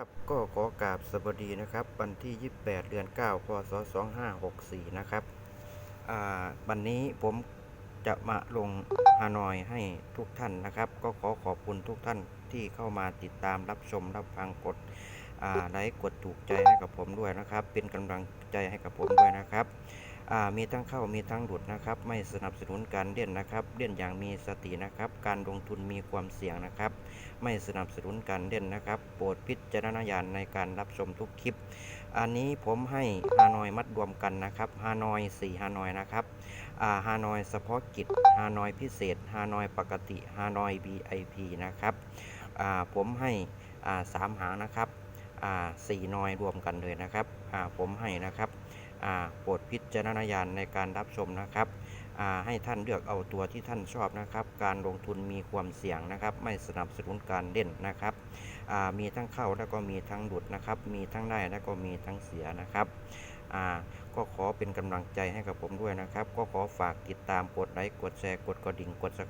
ครับก็ขอกราบสวัสดีนะครับ วันที่ 28 เดือน 9 พศ 2564 นะครับอ่าวันนี้ผมจะมาลงฮานอยให้ทุกท่านนะครับ ก็ขอขอบคุณทุกท่านที่เข้ามาติดตามรับชมรับฟังกดอ่าไลค์กดถูกใจให้กับผมด้วยนะครับ เป็นกำลังใจให้กับผมด้วยนะครับ มีทั้งเข้ามีทั้งหลุดนะครับ ไม่สนับสนุนการเล่นนะครับ เล่นอย่างมีสตินะครับ การลงทุนมีความเสี่ยงนะครับ ไม่สนับสนุนการเล่นนะครับ โปรดพิจารณญาณในการรับชมทุกคลิป อันนี้ผมให้ฮานอยมัดรวมกันนะครับฮานอย4ฮานอยนะครับฮานอยเฉพาะกิจฮานอยพิเศษฮานอยปกติฮานอย VIP นะครับผมให้สามหางนะครับสี่นอยรวมกันเลยนะครับผมให้นะครับ โปรดพิจารณญาณในการรับชมนะครับให้ท่านเลือกเอาตัวที่ท่านชอบนะครับ การลงทุนมีความเสี่ยงนะครับ ไม่สนับสนุนการเล่นนะครับมีทั้งเข้าแล้วก็มีทั้งหลุดนะครับ มีทั้งได้แล้วก็มีทั้งเสียนะครับก็ขอเป็นกำลังใจให้กับผมด้วยนะครับ ก็ขอฝากติดตามกดไลค์กดแชร์กดกระดิ่งกดสัก